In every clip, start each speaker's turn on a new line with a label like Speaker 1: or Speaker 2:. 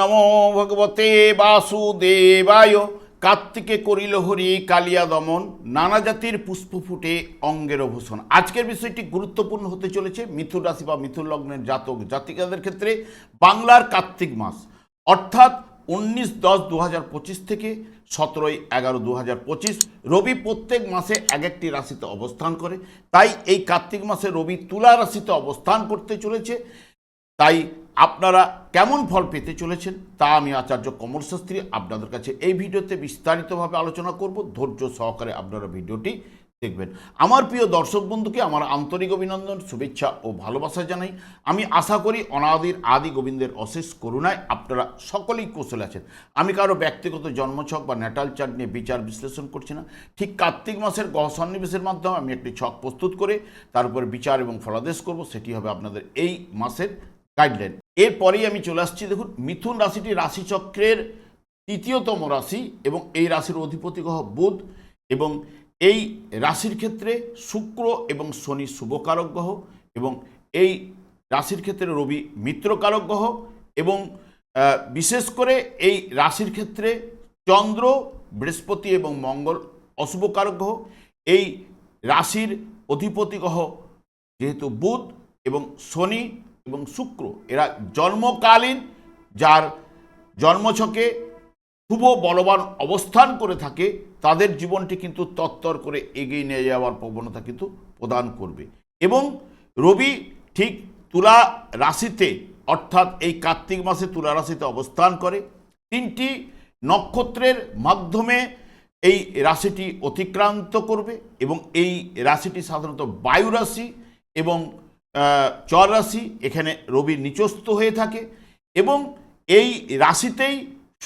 Speaker 1: নমো ভগবতে বাসুদেবায়। কার্তিকে করিল হরি কালিয়া দমন, নানা জাতির পুষ্প ফুটে অঙ্গের ভূষণ আজকের বিষয়টি গুরুত্বপূর্ণ হতে চলেছে মিথুন রাশি বা মিথুন লগ্নের জাতক জাতিকাদের ক্ষেত্রে বাংলার কার্তিক মাস। অর্থাৎ উনিশ দশ দু হাজার পঁচিশ থেকে সতেরোই এগারো দু হাজার পঁচিশ, রবি প্রত্যেক মাসে এক একটি রাশিতে অবস্থান করে। তাই এই কার্তিক মাসে রবি তুলা রাশিতে অবস্থান করতে চলেছে। তাই আপনারা কেমন ফল পেতে চলেছেন তা আমি আচার্য কমল শাস্ত্রী আপনাদের কাছে এই ভিডিওতে বিস্তারিতভাবে আলোচনা করব। ধৈর্য সহকারে আপনারা ভিডিওটি দেখবেন। আমার প্রিয় দর্শক বন্ধুকে আমার আন্তরিক অভিনন্দন, শুভেচ্ছা ও ভালোবাসা জানাই। আমি আশা করি অনাদির আদি গোবিন্দের অশেষ করুণায় আপনারা সকলেই কৌশলে আছেন। আমি কারও ব্যক্তিগত জন্মছক বা ন্যাটাল চার্ট নিয়ে বিচার বিশ্লেষণ করছি না। ঠিক কার্তিক মাসের গহ সন্নিবেশের মাধ্যমে আমি একটি ছক প্রস্তুত করে তার উপর বিচার এবং ফলাদেশ করব। সেটি হবে আপনাদের এই মাসের গাইডলাইন এরপরেই আমি চলে আসছি, দেখুন, মিথুন রাশিটি রাশিচক্রের তৃতীয়তম রাশি এবং এই রাশির অধিপতি গ্রহ বুধ এবং এই রাশির ক্ষেত্রে শুক্র এবং শনি শুভকারক গ্রহ এবং এই রাশির ক্ষেত্রে রবি মিত্রকারক গ্রহ এবং বিশেষ করে এই রাশির ক্ষেত্রে চন্দ্র, বৃহস্পতি এবং মঙ্গল অশুভকারক গ্রহ। এই রাশির অধিপতি গ্রহ যেহেতু বুধ এবং শনি এবং শুক্র, এরা জন্মকালীন, যার জন্মছকে শুভ বলবান অবস্থান করে থাকে, তাদের জীবনটি কিন্তু তত্তর করে এগিয়ে নিয়ে যাওয়ার প্রবণতা কিন্তু প্রদান করবে। এবং রবি ঠিক তুলা রাশিতে, অর্থাৎ এই কার্তিক মাসে তুলা রাশিতে অবস্থান করে। তিনটি নক্ষত্রের মাধ্যমে এই রাশিটি অতিক্রান্ত করবে এবং এই রাশিটি সাধারণত বায়ু রাশি এবং চর রাশি এখানে রবি নিচস্থ হয়ে থাকে এবং এই রাশিতেই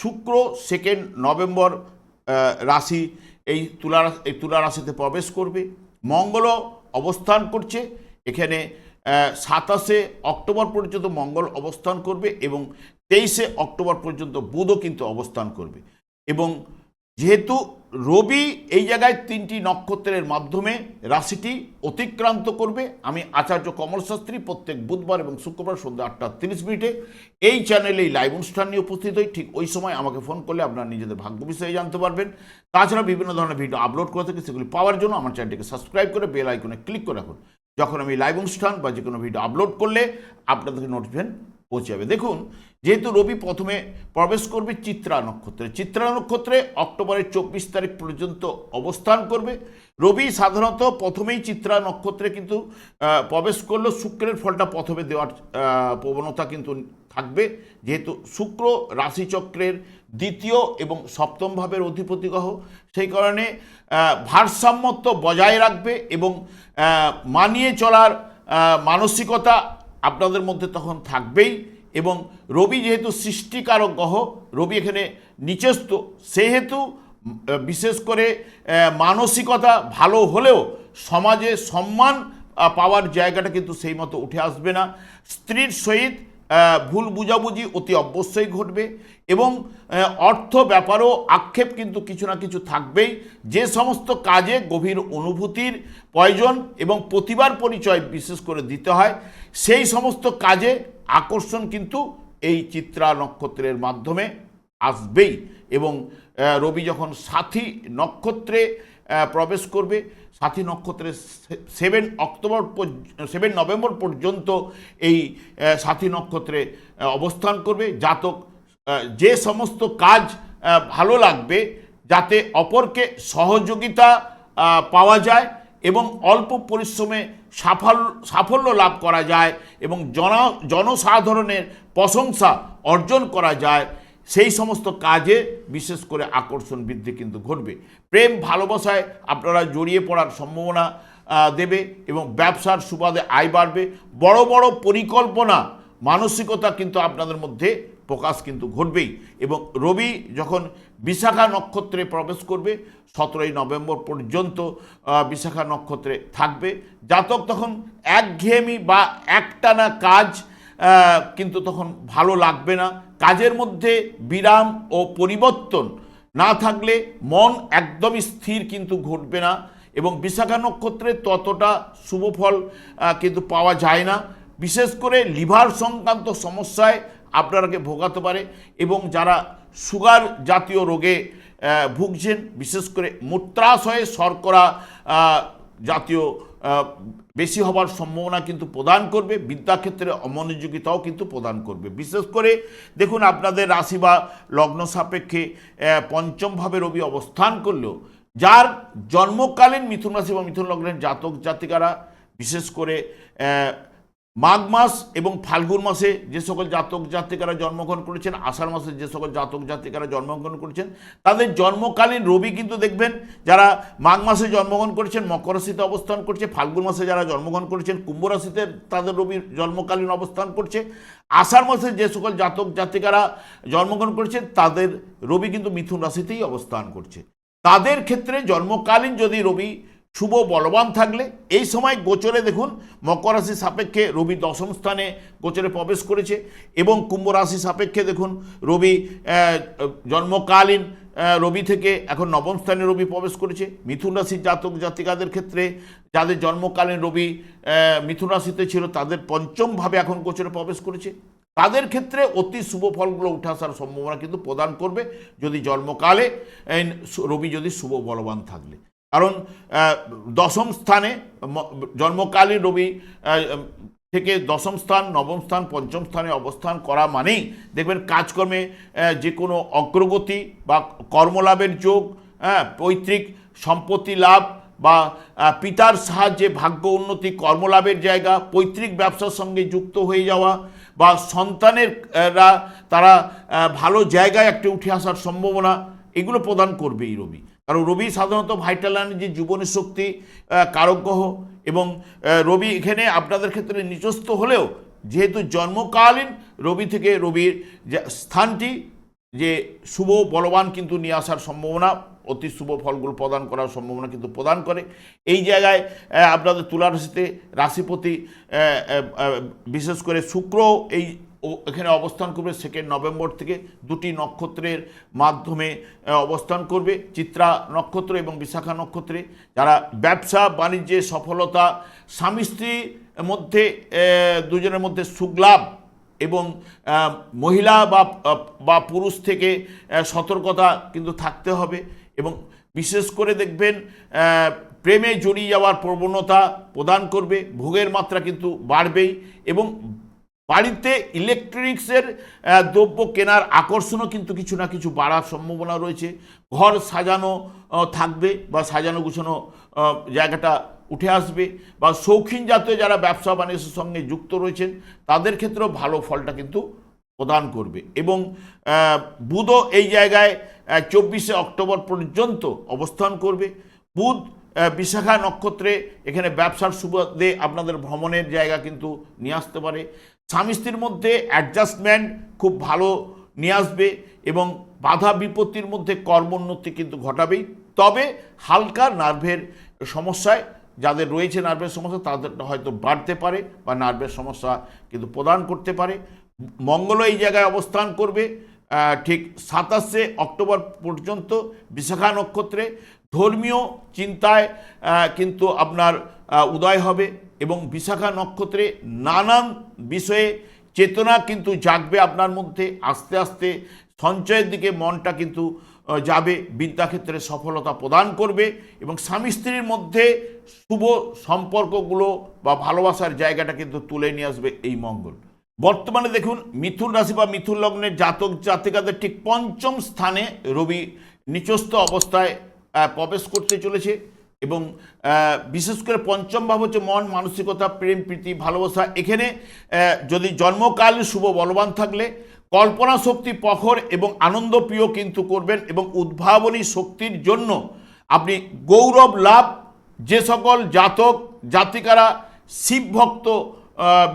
Speaker 1: শুক্র সেকেন্ড নভেম্বর রাশি এই তুলা এই তুলা রাশিতে প্রবেশ করবে। মঙ্গলও অবস্থান করছে, এখানে সাতাশে অক্টোবর পর্যন্ত মঙ্গল অবস্থান করবে এবং তেইশে অক্টোবর পর্যন্ত বুধও কিন্তু অবস্থান করবে এবং যেহেতু রবি এই জায়গায় তিনটি নক্ষত্রের মাধ্যমে রাশিটি অতিক্রান্ত করবে। আমি আচার্য কমল শাস্ত্রী প্রত্যেক বুধবার এবং শুক্রবার সন্ধ্যা আটটা তিরিশ মিনিটে এই চ্যানেলেই লাইভ অনুষ্ঠান নিয়ে উপস্থিত হই। ঠিক ওই সময় আমাকে ফোন করলে আপনারা নিজেদের ভাগ্য বিষয়ে জানতে পারবেন। তাছাড়া বিভিন্ন ধরনের ভিডিও আপলোড করে থাকি, সেগুলি পাওয়ার জন্য আমার চ্যানেলটিকে সাবস্ক্রাইব করে বেল আইকনে ক্লিক করে রাখুন। যখন আমি লাইভ অনুষ্ঠান বা যে কোনো ভিডিও আপলোড করলে আপনাদেরকে নোটিফিকেশন পৌঁছে যাবে দেখুন, যেহেতু রবি প্রথমে প্রবেশ করবে চিত্রা নক্ষত্রে চিত্রা নক্ষত্রে অক্টোবরের চব্বিশ তারিখ পর্যন্ত অবস্থান করবে। রবি সাধারণত প্রথমেই চিত্রা নক্ষত্রে কিন্তু প্রবেশ করলেও শুক্রের ফলটা প্রথমে দেওয়ার প্রবণতা কিন্তু থাকবে। যেহেতু শুক্র রাশিচক্রের দ্বিতীয় এবং সপ্তম ভাবের অধিপতি গ্রহ, সেই কারণে ভারসাম্যত্ব বজায় রাখবে এবং মানিয়ে চলার মানসিকতা আপনাদের মধ্যে তখন থাকবেই এবং রবি যেহেতু সৃষ্টিকারক গ্রহ, রবি এখানে নিচেস্ত সেহেতু বিশেষ করে মানসিকতা ভালো হলেও সমাজে সম্মান পাওয়ার জায়গাটা কিন্তু সেই মতো উঠে আসবে না। স্ত্রীর সহিত ভুল বুঝাবুঝি অতি অবশ্যই ঘটবে এবং অর্থ ব্যাপারেও আক্ষেপ কিন্তু কিছু না কিছু থাকবেই। যে সমস্ত কাজে গভীর অনুভূতির প্রয়োজন এবং প্রতিবার পরিচয় বিশেষ করে দিতে হয়, সেই সমস্ত কাজে আকর্ষণ কিন্তু এই চিত্রা নক্ষত্রের মাধ্যমে আসবেই এবং রবি যখন সাথী নক্ষত্রে প্রবেশ করবে। সাথী নক্ষত্রের সেভেন অক্টোবর সেভেন নভেম্বর পর্যন্ত এই সাথী নক্ষত্রে অবস্থান করবে। জাতক যে সমস্ত কাজ ভালো লাগবে, যাতে অপরকে সহযোগিতা পাওয়া যায় এবং অল্প পরিশ্রমে সাফল্য সাফল্য লাভ করা যায় এবং জন জনসাধারণের প্রশংসা অর্জন করা যায়। সেই সমস্ত কাজে বিশেষ করে আকর্ষণ বৃদ্ধি কিন্তু ঘটবে। প্রেম ভালোবাসায় আপনারা জড়িয়ে পড়ার সম্ভাবনা দেবে এবং ব্যবসার সুবাদে আয় বাড়বে। বড় বড় পরিকল্পনা, মানসিকতা কিন্তু আপনাদের মধ্যে প্রকাশ কিন্তু ঘটবেই এবং রবি যখন বিশাখা নক্ষত্রে প্রবেশ করবে, সতেরোই নভেম্বর পর্যন্ত বিশাখা নক্ষত্রে থাকবে। জাতক তখন একঘেয়েমি বা একটানা কাজ কিন্তু তখন ভালো লাগবে না। কাজের মধ্যে বিরাম ও পরিবর্তন না থাকলে মন একদমই স্থির কিন্তু ঘটবে না এবং বিশাখা নক্ষত্রে ততটা শুভ ফল কিন্তু পাওয়া যায় না। বিশেষ করে লিভার সংক্রান্ত সমস্যায় আপনারাকে ভোগাতে পারে এবং যারা সুগার জাতীয় রোগে ভুগছেন, বিশেষ করে মূত্রাশয়ে শর্করা জাতীয় বেশি হবার সম্ভাবনা কিন্তু প্রদান করবে, বিদ্যাক্ষেত্রে অমনোযোগিতাও কিন্তু প্রদান করবে। বিশেষ করে দেখুন, আপনাদের রাশি বা লগ্ন সাপেক্ষে পঞ্চমভাবে রবি অবস্থান করলেও, যার জন্মকালীন মিথুন রাশি বা মিথুন লগ্নের জাতক জাতিকারা বিশেষ করে মাঘ মাস এবং ফাল্গুন মাসে যে সকল জাতক জাতিকারা জন্মগ্রহণ করেছেন, আষাঢ় মাসে যে সকল জাতক জাতিকারা জন্মগ্রহণ করেছেন, তাদের জন্মকালীন রবি কিন্তু দেখবেন, যারা মাঘ মাসে জন্মগ্রহণ করেছেন, মকর রাশিতে অবস্থান করছে, ফাল্গুন মাসে যারা জন্মগ্রহণ করেছেন, কুম্ভ রাশিতে তাদের রবি জন্মকালীন অবস্থান করছে। আষাঢ় মাসে যে সকল জাতক জাতিকারা জন্মগ্রহণ করেছেন, তাদের রবি কিন্তু মিথুন রাশিতেই অবস্থান করছে। তাদের ক্ষেত্রে জন্মকালীন যদি রবি শুভ বলবান থাকলে এই সময় গোচরে দেখুন, মকর রাশি সাপেক্ষে রবি দশম স্থানে গোচরে প্রবেশ করেছে এবং কুম্ভ রাশি সাপেক্ষে দেখুন, রবি জন্মকালীন রবি থেকে এখন নবম স্থানে রবি প্রবেশ করেছে। মিথুন রাশির জাতক জাতিকাদের ক্ষেত্রে যাদের জন্মকালীন রবি মিথুন রাশিতে ছিল, তাদের পঞ্চমভাবে এখন গোচরে প্রবেশ করেছে। তাদের ক্ষেত্রে অতি শুভ ফলগুলো উঠে আসার সম্ভাবনা কিন্তু প্রদান করবে। যদি জন্মকালে রবি যদি শুভ বলবান থাকলে। কারণ দশম স্থানে জন্মকালীন রবি থেকে দশম স্থান, নবম স্থান, পঞ্চম স্থানে অবস্থান করা মানেই দেখবেন কাজকর্মে যে কোনো অগ্রগতি বা কর্মলাভের যোগ হ্যাঁ পৈতৃক সম্পত্তি লাভ বা পিতার সাহায্যে ভাগ্য উন্নতি, কর্মলাভের জায়গা, পৈতৃক ব্যবসার সঙ্গে যুক্ত হয়ে যাওয়া বা সন্তানের তারা ভালো জায়গায় একটা উঠে আসার সম্ভাবনা, এগুলো প্রদান করবে এই রবি। কারণ রবি সাধারণত ভাইটাল এনার্জি জীবনী শক্তি আহ, কারক এবং রবি এখানে আপনাদের ক্ষেত্রে নিচস্থ হলেও যেহেতু জন্মকালীন রবি থেকে রবির যে স্থানটি যে শুভ বলবান কিন্তু নিয়ে আসার সম্ভাবনা অতি শুভ ফলগুলো প্রদান করার সম্ভাবনা কিন্তু প্রদান করে। এই জায়গায় আপনাদের তুলা রাশিতে রাশিপতি বিশেষ করে শুক্র এই এখানে অবস্থান করবে সেকেন্ড নভেম্বর থেকে দুটি নক্ষত্রের মাধ্যমে অবস্থান করবে, চিত্রা নক্ষত্র এবং বিশাখা নক্ষত্রে। যারা ব্যবসা, বাণিজ্যে সফলতা, স্বামী স্ত্রীর মধ্যে দুজনের মধ্যে সুখলাভ এবং মহিলা বা বা পুরুষ থেকে সতর্কতা কিন্তু থাকতে হবে এবং বিশেষ করে দেখবেন প্রেমে জড়িয়ে যাওয়ার প্রবণতা প্রদান করবে, ভোগের মাত্রা কিন্তু বাড়বেই এবং বাড়িতে ইলেকট্রনিক্সের দ্রব্য কেনার আকর্ষণও কিন্তু কিছু না কিছু বাড়ার সম্ভাবনা রয়েছে। ঘর সাজানো থাকবে বা সাজানো গুছানো জায়গাটা উঠে আসবে বা শৌখিন জাতীয় যারা ব্যবসা বাণিজ্যের সঙ্গে যুক্ত রয়েছেন, তাদের ক্ষেত্রেও ভালো ফলটা কিন্তু প্রদান করবে এবং বুধও এই জায়গায় চব্বিশে অক্টোবর পর্যন্ত অবস্থান করবে। বুধ বিশাখা নক্ষত্রে এখানে ব্যবসার সুবাদে আপনাদের ভ্রমণের জায়গা কিন্তু নিয়ে আসতে পারে। স্বামী স্ত্রীর মধ্যে অ্যাডজাস্টমেন্ট খুব ভালো নিয়ে আসবে এবং বাধা বিপত্তির মধ্যে কর্মোন্নতি কিন্তু ঘটাবেই। তবে হালকা নার্ভের সমস্যায় যাদের রয়েছে নার্ভের সমস্যা তাদের হয়তো বাড়তে পারে বা নার্ভের সমস্যা কিন্তু প্রদান করতে পারে। মঙ্গল এই জায়গায় অবস্থান করবে ঠিক সাতাশে অক্টোবর পর্যন্ত বিশাখা নক্ষত্রে। ধর্মীয় চিন্তায় কিন্তু আপনার উদয় হবে। এবং বিশাখা নক্ষত্রে নানান বিষয়ে চেতনা কিন্তু জাগবে আপনার মধ্যে, আস্তে আস্তে সঞ্চয়ের দিকে মনটা কিন্তু যাবে, বিদ্যাক্ষেত্রে সফলতা প্রদান করবে এবং স্বামী স্ত্রীর মধ্যে শুভ সম্পর্কগুলো বা ভালোবাসার জায়গাটা কিন্তু তুলে নিয়ে আসবে এই মঙ্গল। বর্তমানে দেখুন, মিথুন রাশি বা মিথুন লগ্নের জাতক জাতিকাদের ঠিক পঞ্চম স্থানে রবি নিচস্থ অবস্থায় প্রবেশ করতে চলেছে। এবং বিশেষ করে পঞ্চম ভাব হচ্ছে মন, মানসিকতা, প্রেম, প্রীতি, ভালোবাসা। এখানে যদি জন্মকাল শুভ বলবান থাকলে, কল্পনা শক্তি প্রখর এবং আনন্দপ্রিয় কিন্তু করবেন এবং উদ্ভাবনী শক্তির জন্য আপনি গৌরব লাভ যে সকল জাতক, জাতিকারা, শিব ভক্ত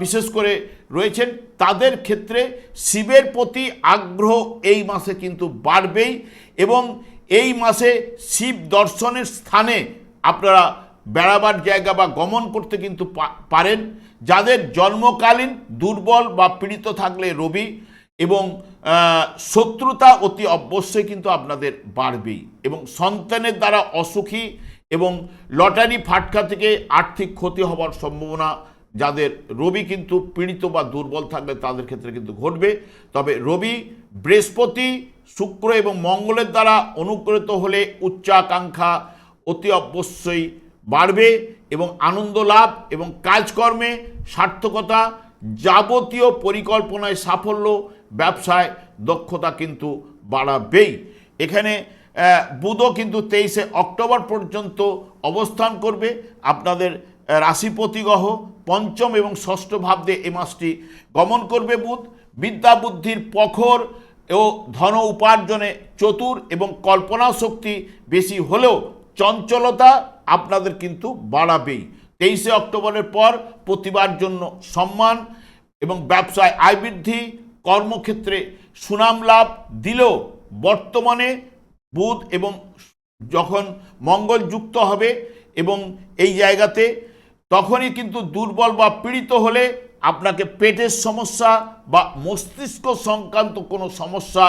Speaker 1: বিশেষ করে রয়েছেন, তাদের ক্ষেত্রে শিবের প্রতি আগ্রহ এই মাসে কিন্তু বাড়বেই এবং এই মাসে শিব দর্শনের স্থানে আপনারা বেড়াবার জায়গা বা গমন করতে কিন্তু পারেন। যাদের জন্মকালীন দুর্বল বা পীড়িত থাকলে রবি এবং শত্রুতা অতি অবশ্যই কিন্তু আপনাদের বাড়বেই এবং সন্তানের দ্বারা অসুখী এবং লটারি ফাটকা থেকে আর্থিক ক্ষতি হওয়ার সম্ভাবনা যাদের রবি কিন্তু পীড়িত বা দুর্বল থাকলে তাদের ক্ষেত্রে কিন্তু ঘটবে। তবে রবি বৃহস্পতি, শুক্র এবং মঙ্গলের দ্বারা অনুপ্রেরিত হলে উচ্চাকাঙ্ক্ষা অতি অবশ্যই বাড়বে এবং আনন্দ লাভ এবং কাজকর্মে সার্থকতা যাবতীয় পরিকল্পনায় সাফল্য ব্যবসায় দক্ষতা কিন্তু বাড়াবেই। এখানে বুধও কিন্তু তেইশে অক্টোবর পর্যন্ত অবস্থান করবে। আপনাদের আহ, রাশিপতি গ্রহ পঞ্চম এবং ষষ্ঠ ভাব দিয়ে এ মাসটি গমন করবে বুধ। বিদ্যা বুদ্ধির প্রখর ও ধন উপার্জনে চতুর এবং কল্পনা শক্তি বেশি হলেও চঞ্চলতা আপনাদের কিন্তু বাড়াবেই। তেইশে অক্টোবরের পর প্রতিবার জন্য সম্মান এবং ব্যবসায় আয় বৃদ্ধি, কর্মক্ষেত্রে সুনাম লাভ দিলেও বর্তমানে বুধ এবং যখন মঙ্গল যুক্ত হবে এবং এই জায়গাতে তখনই কিন্তু দুর্বল বা পীড়িত হলে আপনাকে পেটের সমস্যা বা মস্তিষ্ক সংক্রান্ত কোনো সমস্যা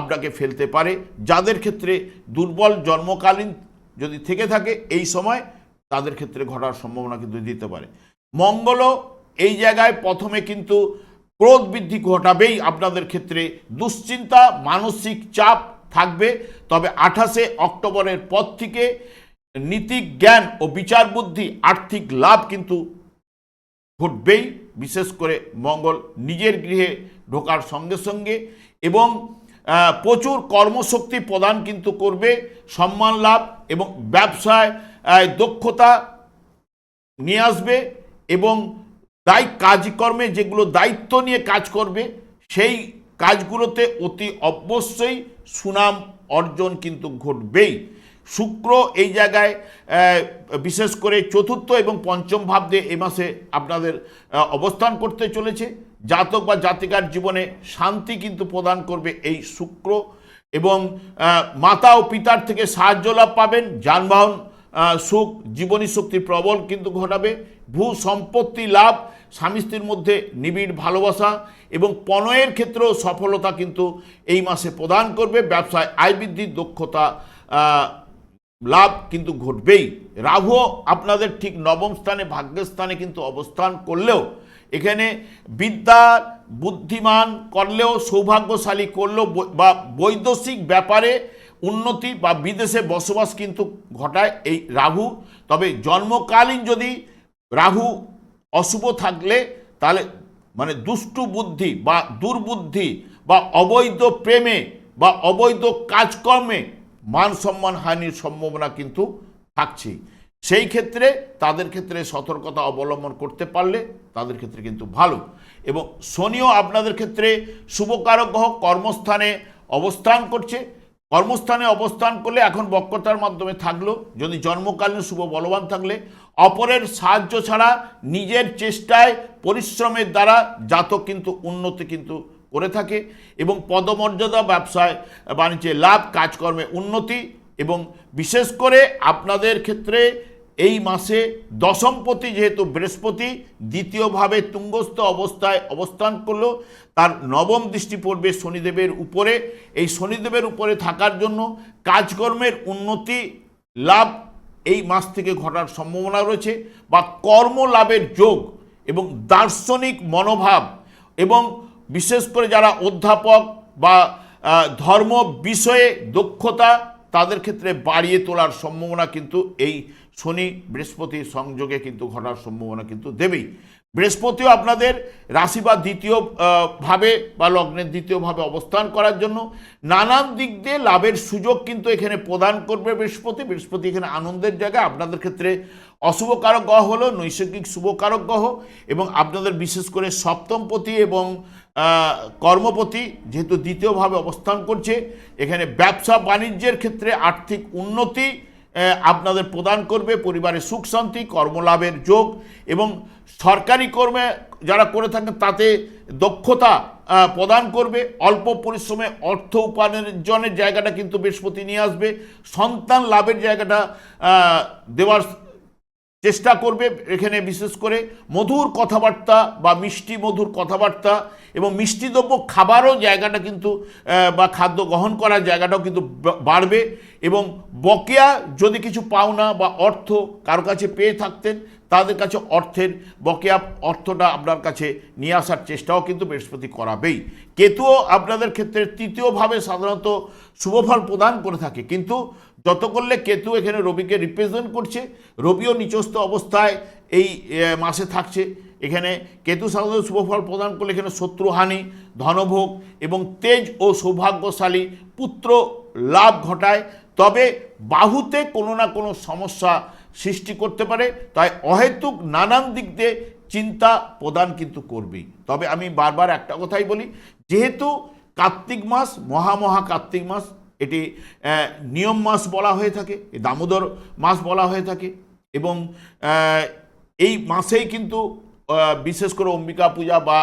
Speaker 1: আপনাকে ফেলতে পারে। যাদের ক্ষেত্রে দুর্বল জন্মকালীন যদি থেকে থাকে, এই সময় তাদের ক্ষেত্রে ঘটার সম্ভাবনা কিন্তু দিতে পারে। মঙ্গলও এই জায়গায় প্রথমে কিন্তু ক্রোধ বৃদ্ধি ঘটাবেই আপনাদের ক্ষেত্রে দুশ্চিন্তা, মানসিক চাপ থাকবে। তবে আঠাশে অক্টোবরের পর থেকে নীতি, জ্ঞান ও বিচার বুদ্ধি, আর্থিক লাভ কিন্তু ঘটবেই। বিশেষ করে মঙ্গল নিজের গৃহে ঢোকার সঙ্গে সঙ্গে এবং প্রচুর কর্মশক্তি প্রদান কিন্তু করবে, সম্মান লাভ এবং ব্যবসায় দক্ষতা নিয়ে আসবে এবং দায় কাজকর্মে যেগুলো দায়িত্ব নিয়ে কাজ করবে, সেই কাজগুলোতে অতি অবশ্যই সুনাম অর্জন কিন্তু ঘটবেই। শুক্র এই জায়গায় বিশেষ করে চতুর্থ এবং পঞ্চম ভাব দিয়ে এ মাসে আপনাদের অবস্থান করতে চলেছে। জাতক বা জাতিকার জীবনে শান্তি কিন্তু প্রদান করবে এই শুক্র এবং মাতা ও পিতার থেকে সাহায্য লাভ পাবেন। যানবাহন সুখ, জীবনী শক্তি প্রবল কিন্তু ঘটাবে। ভূ সম্পত্তি লাভ, স্বামী স্ত্রীর মধ্যে নিবিড় ভালোবাসা এবং পণয়ের ক্ষেত্রেও সফলতা কিন্তু এই মাসে প্রদান করবে। ব্যবসায় আয় বৃদ্ধির দক্ষতা লাভ কিন্তু ঘটবেই। রাহু আপনাদের ঠিক নবম স্থানে, ভাগ্যের স্থানে কিন্তু অবস্থান করলেও এখানে বিদ্যা বুদ্ধিমান করলেও সৌভাগ্যশালী করলেও বা বৈদেশিক ব্যাপারে উন্নতি বা বিদেশে বসবাস কিন্তু ঘটায় এই রাহু। তবে জন্মকালীন যদি রাহু অশুভ থাকলে তাহলে মানে দুষ্টু বুদ্ধি বা দুর্বুদ্ধি বা অবৈধ প্রেমে বা অবৈধ কাজকর্মে মান সম্মান হানির সম্ভাবনা কিন্তু থাকছেই। সেই ক্ষেত্রে তাদের ক্ষেত্রে সতর্কতা অবলম্বন করতে পারলে তাদের ক্ষেত্রে কিন্তু ভালো। এবং শনিও আপনাদের ক্ষেত্রে শুভকারক গ্রহ কর্মস্থানে অবস্থান করছে। কর্মস্থানে অবস্থান করলে এখন বক্রতার মাধ্যমে থাকল। যদি জন্মকালীন শুভ বলবান থাকলে অপরের সাহায্য ছাড়া নিজের চেষ্টায় পরিশ্রমের দ্বারা জাতক কিন্তু উন্নতি কিন্তু করে থাকে এবং পদমর্যাদা ব্যবসায় বাণিজ্যে লাভ, কাজকর্মে উন্নতি এবং বিশেষ করে আপনাদের ক্ষেত্রে এই মাসে দশমপতি যেহেতু বৃহস্পতি, দ্বিতীয়ভাবে তুঙ্গস্থ অবস্থায় অবস্থান করল। তার নবম দৃষ্টি পড়বে শনিদেবের উপরে। এই শনিদেবের উপরে থাকার জন্য কাজকর্মের উন্নতি লাভ এই মাস থেকে ঘটার সম্ভাবনা রয়েছে বা কর্ম লাভের যোগ এবং দার্শনিক মনোভাব এবং বিশেষ করে যারা অধ্যাপক বা ধর্ম বিষয়ে দক্ষতা তাদের ক্ষেত্রে বাড়িয়ে তোলার সম্ভাবনা কিন্তু এই শনি বৃহস্পতি সংযোগে কিন্তু ঘটার সম্ভাবনা কিন্তু দেবেই। বৃহস্পতিও আপনাদের রাশি বা দ্বিতীয় ভাবে বা লগ্নের দ্বিতীয় ভাবে অবস্থান করার জন্য নানান দিক দিয়ে লাভের সুযোগ কিন্তু এখানে প্রদান করবে বৃহস্পতি। বৃহস্পতি এখানে আনন্দের জায়গা। আপনাদের ক্ষেত্রে অশুভকারক গ্রহ হলো নৈসর্গিক শুভকারক গ্রহ এবং আপনাদের বিশেষ করে সপ্তমপতি এবং কর্মপতি যেহেতু দ্বিতীয়ভাবে অবস্থান করছে, এখানে ব্যবসা বাণিজ্যের ক্ষেত্রে আর্থিক উন্নতি আপনাদের প্রদান করবে পরিবারের সুখ শান্তি, কর্মলাভের যোগ এবং সরকারি কর্মে যারা করে থাকেন তাতে দক্ষতা প্রদান করবে। অল্প পরিশ্রমে অর্থ উপার্জনের জায়গাটা কিন্তু বৃহস্পতি নিয়ে আসবে। সন্তান লাভের জায়গাটা দেওয়ার চেষ্টা করবে এখানে বিশেষ করে মধুর কথাবার্তা বা মিষ্টি মধুর কথাবার্তা এবং মিষ্টি দ্রব্য খাবারও জায়গাটা কিন্তু বা খাদ্য গ্রহণ করার জায়গাটাও কিন্তু বাড়বে। এবং বকেয়া যদি কিছু পাওনা বা অর্থ কারও কাছে পেয়ে থাকতেন, তাদের কাছে অর্থের বকেয়া অর্থটা আপনার কাছে নিয়ে আসার চেষ্টাও কিন্তু বৃহস্পতি করাবেই। কেতুও আপনাদের ক্ষেত্রে তৃতীয়ভাবে সাধারণত শুভফল প্রদান করে থাকে। কিন্তু যত করলে কেতু এখানে রবিকে রিপ্রেজেন্ট করছে, রবিও নিচস্থ অবস্থায় এই মাসে থাকছে। এখানে কেতু সাধারণত শুভফল প্রদান করলে এখানে শত্রুহানি, ধনভোগ এবং তেজ ও সৌভাগ্যশালী পুত্র লাভ ঘটায়। তবে বাহুতে কোনো না কোনো সমস্যা সৃষ্টি করতে পারে, তাই অহেতুক নানান দিক দিয়ে চিন্তা প্রদান কিন্তু করবেই। তবে আমি বারবার একটা কথাই বলি, যেহেতু কার্তিক মাস মহামহা কার্তিক মাস, এটি নিয়ম মাস বলা হয়ে থাকে দামোদর মাস বলা হয়ে থাকে, এবং এই মাসেই কিন্তু বিশেষ করে অম্বিকা পূজা বা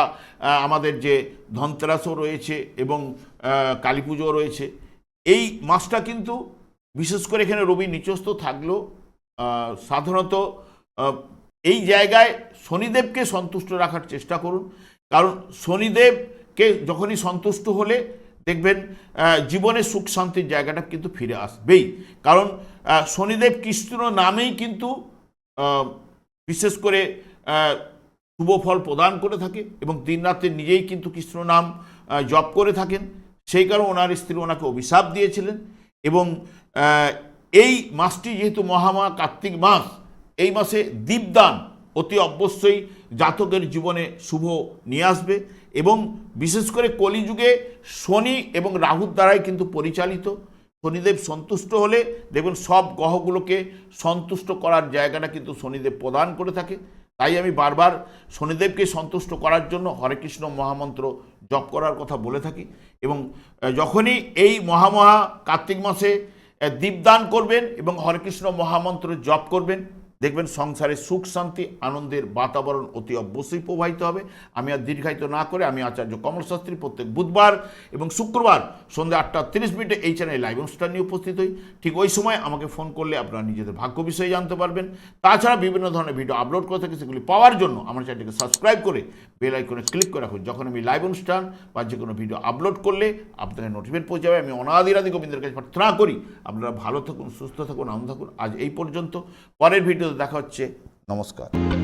Speaker 1: আমাদের যে ধনতেরাসও রয়েছে এবং কালী পুজো রয়েছে, এই মাসটা কিন্তু বিশেষ করে এখানে রবি নিচস্থ থাকলেও সাধারণত এই জায়গায় শনিদেবকে সন্তুষ্ট রাখার চেষ্টা করুন। কারণ শনিদেবকে যখনই সন্তুষ্ট হলে দেখবেন জীবনে সুখ শান্তির জায়গাটা কিন্তু ফিরে আসবেই। কারণ শনিদেব কৃষ্ণ নামেই কিন্তু বিশেষ করে শুভ ফল প্রদান করে থাকে এবং দিন রাতে নিজেই কিন্তু কৃষ্ণ নাম জপ করে থাকেন। সেই কারণে ওনার স্ত্রী ওনাকে অভিশাপ দিয়েছিলেন এবং এই মাসটি যেহেতু মহামা কার্তিক মাস, এই মাসে দীপদান অতি অবশ্যই জাতকের জীবনে শুভ নিয়ে আসবে এবং বিশেষ করে কলিযুগে শনি এবং রাহুর দ্বারাই কিন্তু পরিচালিত। শনিদেব সন্তুষ্ট হলে দেখবেন সব গ্রহগুলোকে সন্তুষ্ট করার জায়গাটা কিন্তু শনিদেব প্রদান করে থাকে। তাই আমি বারবার শনিদেবকে সন্তুষ্ট করার জন্য হরে কৃষ্ণ মহামন্ত্র জপ করার কথা বলে থাকি এবং যখনই এই মহামহা কার্তিক মাসে দীপদান করবেন এবং হরেকৃষ্ণ মহামন্ত্র জপ করবেন। দেখবেন সংসারে সুখ, শান্তি, আনন্দের বাতাবরণ অতি অবশ্যই প্রবাহিত হবে। আমি আর দীর্ঘায়িত না করে আমি আচার্য কমল শাস্ত্রী প্রত্যেক বুধবার এবং শুক্রবার সন্ধ্যা আটটা তিরিশ মিনিটে এই চ্যানেলে লাইভ অনুষ্ঠান নিয়ে উপস্থিত হই। ঠিক ওই সময় আমাকে ফোন করলে আপনারা নিজেদের ভাগ্য বিষয়ে জানতে পারবেন। তাছাড়া বিভিন্ন ধরনের ভিডিও আপলোড করে থাকি সেগুলি পাওয়ার জন্য আমার চ্যানেলটিকে সাবস্ক্রাইব করে বেল আইকনে ক্লিক করে রাখুন। যখন আমি লাইভ অনুষ্ঠান বা যে কোনো ভিডিও আপলোড করলে আপনাদের নোটিফিকেট পৌঁছে যাবে। আমি অনাদিরাদি গোবিন্দের কাছে প্রার্থনা করি। আপনারা ভালো থাকুন, সুস্থ থাকুন, আনন্দ থাকুন। আজ এই পর্যন্ত। পরের দেখা হচ্ছে। নমস্কার।